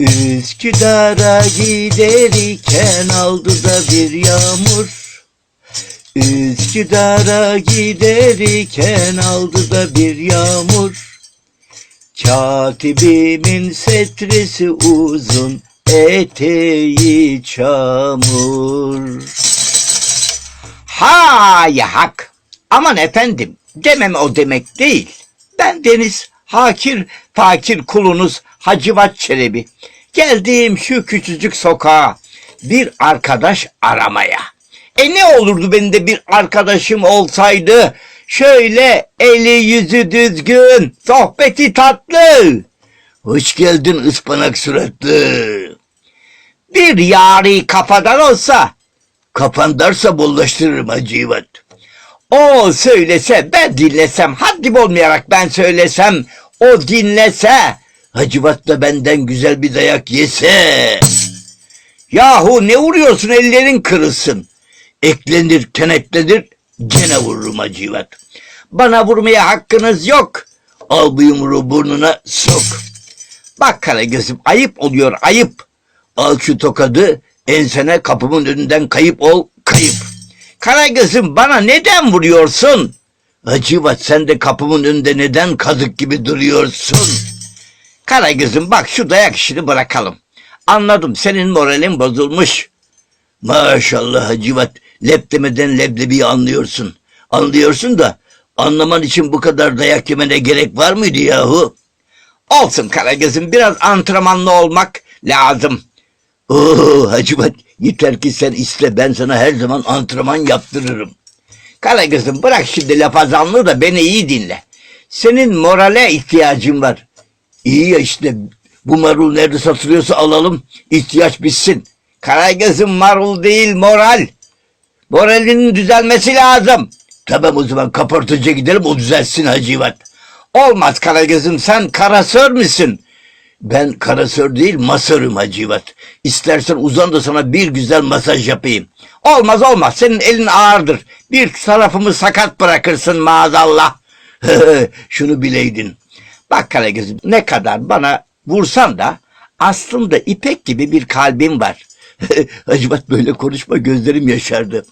Üsküdar'a giderken aldı da bir yağmur. Üsküdar'a giderken aldı da bir yağmur. Katibimin setresi uzun eteği çamur. Hay hak! Aman efendim demem o demek değil. Ben Deniz Hakir fakir kulunuz Hacivat Çelebi. Geldim şu küçücük sokağa bir arkadaş aramaya. E ne olurdu benim de bir arkadaşım olsaydı? Şöyle eli yüzü düzgün, sohbeti tatlı. Hoş geldin ıspanak suratlı. Bir yari kafadan olsa, kafan darsa bollaştırırım Hacivat. O söylese ben dinlesem haddim olmayarak ben söylesem o dinlese Hacivat da benden güzel bir dayak yese. Yahu ne vuruyorsun ellerin kırılsın. Eklenir kenetlenir gene vururum Hacivat. Bana vurmaya hakkınız yok. Al bu yumruğu burnuna sok. Bak Karagöz'üm ayıp oluyor ayıp. Al şu tokadı ensene kapımın önünden kayıp ol kayıp. Karagöz'üm bana neden vuruyorsun? Hacivat sen de kapımın önünde neden kazık gibi duruyorsun? Karagöz'üm bak şu dayak işini bırakalım. Anladım senin moralin bozulmuş. Maşallah Hacivat lep demeden leblebiyi anlıyorsun. Anlıyorsun da anlaman için bu kadar dayak yemene gerek var mıydı yahu? Olsun Karagöz'üm biraz antrenmanlı olmak lazım. Oo Hacivat yeter ki sen iste ben sana her zaman antrenman yaptırırım. Karagöz'üm bırak şimdi lafazanlığı da beni iyi dinle. Senin morale ihtiyacın var. İyi ya işte bu marul nerede satılıyorsa alalım ihtiyaç bitsin. Karagöz'üm marul değil moral. Moralinin düzelmesi lazım. Tamam o zaman kaportacıya gidelim o düzelsin Hacivat. Olmaz Karagöz'üm sen karasör müsün? Ben karasör değil masörüm Hacivat. İstersen uzan da sana bir güzel masaj yapayım. Olmaz olmaz senin elin ağırdır. Bir tarafımı sakat bırakırsın maazallah. Şunu bileydin. Bak Karagöz'üm ne kadar bana vursan da aslında ipek gibi bir kalbim var. Hacivat böyle konuşma gözlerim yaşardı.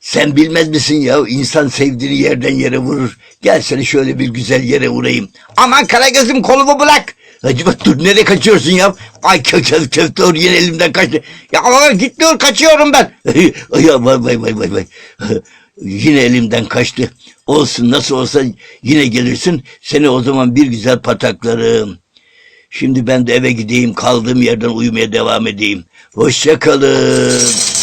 Sen bilmez misin ya insan sevdiğini yerden yere vurur. Gel seni şöyle bir güzel yere vurayım. Aman Karagöz'üm kolumu bırak. Hacivat dur nereye kaçıyorsun ya? Ay kökez köfte or yine elimden kaçtı. Ya ama git dur kaçıyorum ben. Vay vay vay vay vay. Yine elimden kaçtı. Olsun nasıl olsa yine gelirsin. Seni o zaman bir güzel pataklarım. Şimdi ben de eve gideyim kaldığım yerden uyumaya devam edeyim. Hoşça kalın.